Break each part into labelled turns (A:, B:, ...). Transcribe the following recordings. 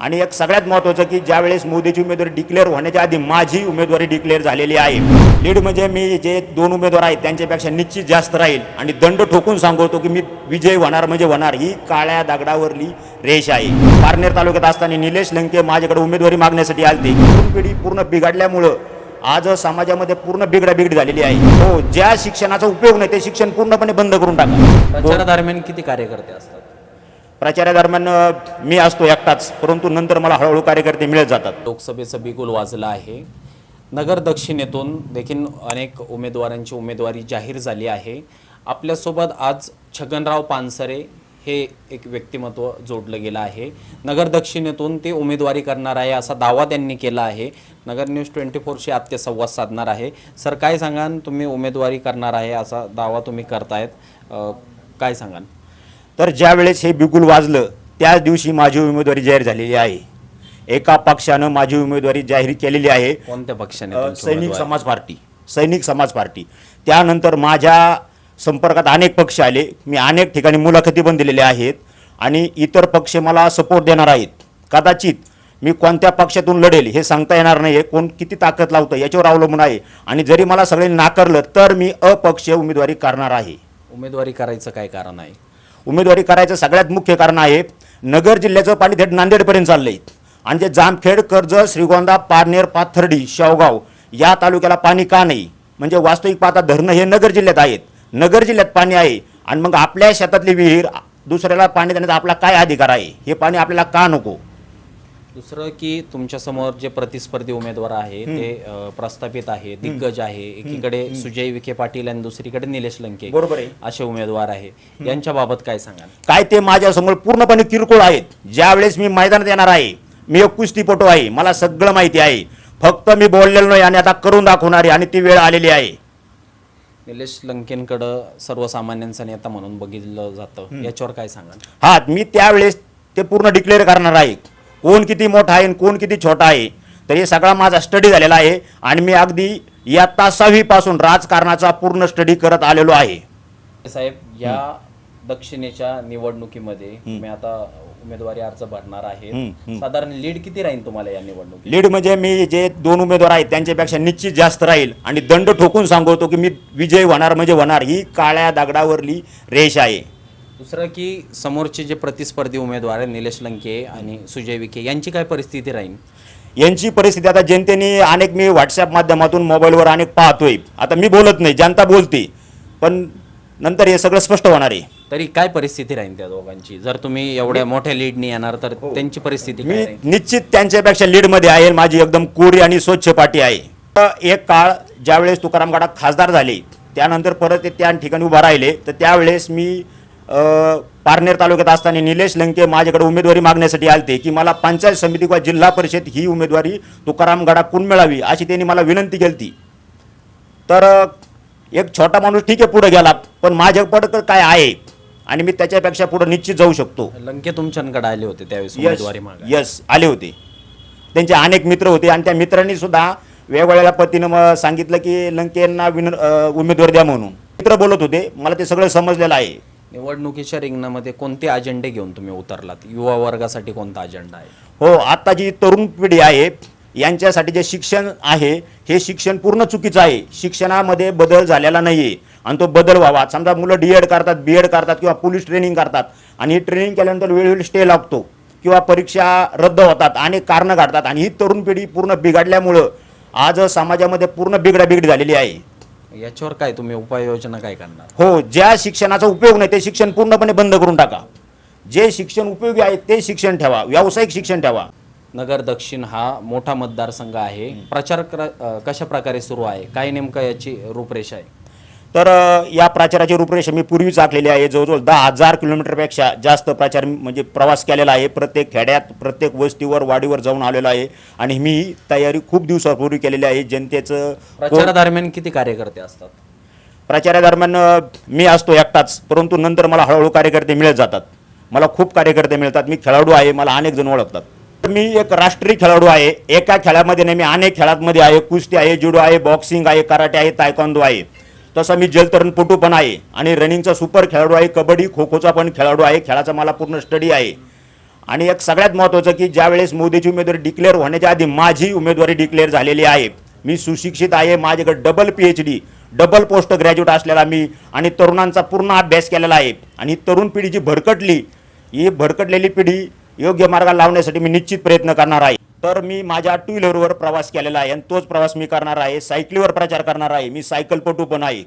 A: आणि एक सगळ्यात महत्त्वाचं की ज्या वेळेस मोदीची उमेदवारी डिक्लेअर होण्याच्या आधी माझी उमेदवारी डिक्लेअर झालेली आहे. लीड म्हणजे मी जे दोन उमेदवार आहेत त्यांच्यापेक्षा निश्चित जास्त राहील. आणि दंड ठोकून सांगतो की मी विजय होणार म्हणजे होणार. ही काळ्या दगडावरली रेष आहे. पारनेर तालुक्यात असताना निलेश लंके माझ्याकडे उमेदवारी मागण्यासाठी आलते. तरुण पिढी पूर्ण बिघडल्यामुळं आज समाजामध्ये पूर्ण बिघडाबिघडी झालेली आहे. हो ज्या शिक्षणाचा उपयोग नाही ते शिक्षण पूर्णपणे बंद करून टाका.
B: दरम्यान किती कार्यकर्ते असतात?
A: प्रचारादरम्यान मी असतो एकटाच परंतु नंतर मला हळूहळू कार्यकर्ते मिळत जातात.
B: लोकसभेचं बिगुल वाजलं आहे. नगर दक्षिणेतून देखील अनेक उमेदवारांची उमेदवारी जाहीर झाली आहे. आपल्यासोबत आज छगनराव पानसरे हे एक व्यक्तिमत्व जोडलं गेलं आहे. नगर दक्षिणेतून ते उमेदवारी करणार आहे असा दावा त्यांनी केला आहे. नगर न्यूज ट्वेंटी फोरशी आत्य संवाद साधणार आहे. सर काय सांगाल? तुम्ही उमेदवारी करणार आहे असा दावा तुम्ही करतायत. काय सांगाल?
A: तर ज्या वेळेस हे बिगुल वाजलं त्याच दिवशी माझी उमेदवारी जाहीर झालेली आहे. एका पक्षानं माझी उमेदवारी जाहीर केलेली आहे.
B: कोणत्या पक्षाने
A: सैनिक? समाज पार्टी. सैनिक समाज पार्टी. त्यानंतर माझ्या संपर्कात अनेक पक्ष आले. मी अनेक ठिकाणी मुलाखती पण दिलेल्या आहेत. आणि इतर पक्ष मला सपोर्ट देणार आहेत. कदाचित मी कोणत्या पक्षातून लढेल हे सांगता येणार नाही कोण किती ताकद लावतं याच्यावर अवलंबून आहे. आणि जरी मला सगळ्यांनी नाकारलं तर मी अपक्षीय उमेदवारी करणार आहे.
B: उमेदवारी करायचं काय कारण आहे?
A: उमेदवारी करायचं सगळ्यात मुख्य कारण आहे नगर जिल्ह्याचं पाणी थेट नांदेडपर्यंत चाललं आहे आणि जे जामखेड कर्जत श्रीगोंदा पारनेर पाथर्डी शेवगाव या तालुक्याला पाणी का नाही? म्हणजे वास्तविक पाहता धरणं हे नगर जिल्ह्यात आहेत. नगर जिल्ह्यात पाणी आहे आणि मग आपल्या शेतातली विहीर दुसऱ्याला पाणी देण्याचा आपला काय अधिकार आहे? हे पाणी आपल्याला का नको?
B: दुसरं की तुमच्यासमोर जे प्रतिस्पर्धी उमेदवार आहे ते प्रस्थापित आहे दिग्गज आहे एकीकडे सुजय विखे पाटील आणि दुसरीकडे निलेश लंके
A: बरोबर आहे.
B: असे उमेदवार आहे. यांच्या बाबत काय सांगाल?
A: काय ते माझ्यासमोर पूर्णपणे किरकोळ आहेत. ज्या वेळेस मी मैदानात येणार आहे मी एक कुस्तीपटू आहे मला सगळं माहिती आहे. फक्त मी बोललेलो नाही आणि आता करून दाखवणार आहे आणि ती वेळ आलेली आहे.
B: निलेश लंकेंकडं सर्वसामान्यांचा नेता म्हणून बघितलं जातं. याच्यावर काय सांगाल?
A: हा मी त्यावेळेस ते पूर्ण डिक्लेअर करणार आहे. कोण किती मोठा आहे आणि कोण किती छोटा आहे तर हे सगळा माझा स्टडी झालेला आहे आणि मी अगदी इयत्ता सहावीपासून राजकारणाचा पूर्ण स्टडी करत आलेलो आहे.
B: साहेब या दक्षिणेच्या निवडणुकीमध्ये तुम्ही आता उमेदवारी अर्ज भरणार आहे. साधारण लीड किती राहील तुम्हाला या निवडणुकीत?
A: लीड म्हणजे मी जे दोन उमेदवार आहेत त्यांच्यापेक्षा निश्चित जास्त राहील आणि दंड ठोकून सांगतो की मी विजय होणार म्हणजे होणार. ही काळ्या दगडावरली रेष आहे.
B: दुसरं की समोरचे जे प्रतिस्पर्धी उमेदवार आहे निलेश लंके आणि सुजय विखे यांची काय परिस्थिती राहील?
A: यांची परिस्थिती आता जनतेने अनेक मी व्हॉट्सअप माध्यमातून मोबाईलवर अनेक पाहतोय. आता मी बोलत नाही जनता बोलते. पण नंतर हे सगळं स्पष्ट होणार आहे.
B: तरी काय परिस्थिती राहील त्या दोघांची? जर तुम्ही एवढ्या मोठ्या लीडनी येणार तर त्यांची परिस्थिती काय
A: मी
B: राहील?
A: निश्चित त्यांच्यापेक्षा लीडमध्ये आहे. माझी एकदम कोरी आणि स्वच्छ पाठी आहे. एक काळ ज्यावेळेस तुकाराम गडाख खासदार झाले त्यानंतर परत ते त्या ठिकाणी उभा राहिले तर त्यावेळेस मी पारनेर तालुक्यात असताना निलेश लंके माझ्याकडे उमेदवारी मागण्यासाठी आलते की मला पंचायत समिती किंवा जिल्हा परिषद ही उमेदवारी तुकाराम गडाकून मिळावी अशी त्यांनी मला विनंती केली तर एक छोटा माणूस ठीक आहे पुढे गेला पण माझ्याकडं काय आहे? आणि मी त्याच्यापेक्षा पुढे निश्चित जाऊ शकतो.
B: लंके तुमच्याकडे आले होते त्यावेळेस
A: यस
B: उमेदवारी
A: यस आले होते. त्यांचे अनेक मित्र होते आणि त्या मित्रांनी सुद्धा वेगवेगळ्या पद्धतीनं मग सांगितलं की लंकेंना विन अ, उमेदवार द्या म्हणून. मित्र बोलत होते मला ते सगळं समजलेलं आहे.
B: निवडणुकीच्या रिंगणामध्ये कोणते अजेंडे घेऊन तुम्ही उतरलात? युवा वर्गासाठी कोणता अजेंडा आहे?
A: हो आता जी तरुण पिढी आहे यांच्यासाठी जे शिक्षण आहे हे शिक्षण पूर्ण चुकीचं आहे. शिक्षणामध्ये बदल झालेला नाही आहे आणि तो बदल व्हावा. समजा मुलं डी एड करतात बी एड करतात किंवा पोलीस ट्रेनिंग करतात. आणि ही ट्रेनिंग केल्यानंतर वेळोवेळी स्टे लागतो किंवा परीक्षा रद्द होतात अनेक कारणं काढतात आणि ही तरुण पिढी पूर्ण बिघडल्यामुळं आज समाजामध्ये पूर्ण बिघडाबिघडी झालेली आहे.
B: याच्यावर काय तुम्ही उपाययोजना काय करणार?
A: हो ज्या शिक्षणाचा उपयोग नाही ते शिक्षण पूर्णपणे बंद करून टाका. जे शिक्षण उपयोगी आहे ते शिक्षण ठेवा. व्यावसायिक शिक्षण ठेवा.
B: नगर दक्षिण हा मोठा मतदारसंघ आहे. प्रचार कशा प्रकारे सुरू आहे? काय नेमकं याची रूपरेषा आहे?
A: तर या प्रचाराची रूपरेषा मी पूर्वीच आखलेली आहे. जवळजवळ दहा हजार किलोमीटरपेक्षा जास्त प्रचार म्हणजे प्रवास केलेला आहे. प्रत्येक खेड्यात प्रत्येक वस्तीवर वाडीवर जाऊन आलेलो आहे. आणि मी तयारी खूप दिवसापूर्वी केलेली आहे. जनतेचं
B: प्रचारादरम्यान किती कार्यकर्ते असतात?
A: प्रचारादरम्यान मी असतो एकटाच. परंतु नंतर मला हळूहळू कार्यकर्ते मिळत जातात. मला खूप कार्यकर्ते मिळतात. मी खेळाडू आहे. मला अनेक जण ओळखतात. मी एक राष्ट्रीय खेळाडू आहे. एका खेळामध्ये नाही मी अनेक खेळांमध्ये आहे. कुस्ती आहे जुडो आहे बॉक्सिंग आहे कराटे आहे तायकांदो आहे. तसं मी जलतरणपटू पण आहे. आणि रनिंगचा सुपर खेळाडू आहे कबड्डी खो खोचा पण खेळाडू आहे खेळाचा मला पूर्ण स्टडी आहे. आणि एक सगळ्यात महत्त्वाचं की ज्यावेळेस मोदीची उमेदवारी डिक्लेअर होण्याच्या आधी माझी उमेदवारी डिक्लेअर झालेली आहे. मी सुशिक्षित आहे माझ्याकडे double P H D double post graduate असलेला मी आणि तरुणांचा पूर्ण अभ्यास केलेला आहे. आणि तरुण पिढी जी भरकटली ही भरकटलेली पिढी योग्य मार्गाला लावण्यासाठी मी निश्चित प्रयत्न करणार आहे. तर मी माझ्या टू व्हीलरवर प्रवास केलेला आहे आणि तोच प्रवास मी करणार आहे. सायकलीवर प्रचार करणार आहे. मी सायकलपटू पण आहे.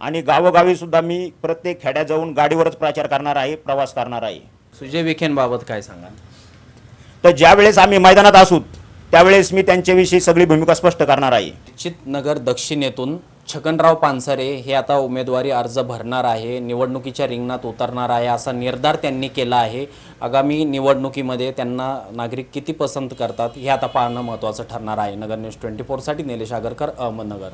A: आणि गावोगावी सुद्धा मी प्रत्येक खेड्यात जाऊन गाडीवरच प्रचार करणार आहे प्रवास करणार आहे.
B: सुजय विखेंबाबत काय सांगाल?
A: तर ज्यावेळेस आम्ही मैदानात असू त्यावेळेस मी त्यांच्याविषयी सगळी भूमिका स्पष्ट करणार आहे.
B: निश्चित नगर दक्षिणेतून छगनराव पानसरे हे आता उमेदवारी अर्ज भरणार आहे निवडणुकीच्या रिंगणात उतरणार आहे असा निर्धार त्यांनी केला आहे. आगामी निवडणुकीमध्ये त्यांना नागरिक किती पसंत करतात हे आता पाहणं महत्त्वाचं ठरणार आहे. नगर न्यूज ट्वेंटी फोरसाठी निलेश आगरकर अहमदनगर.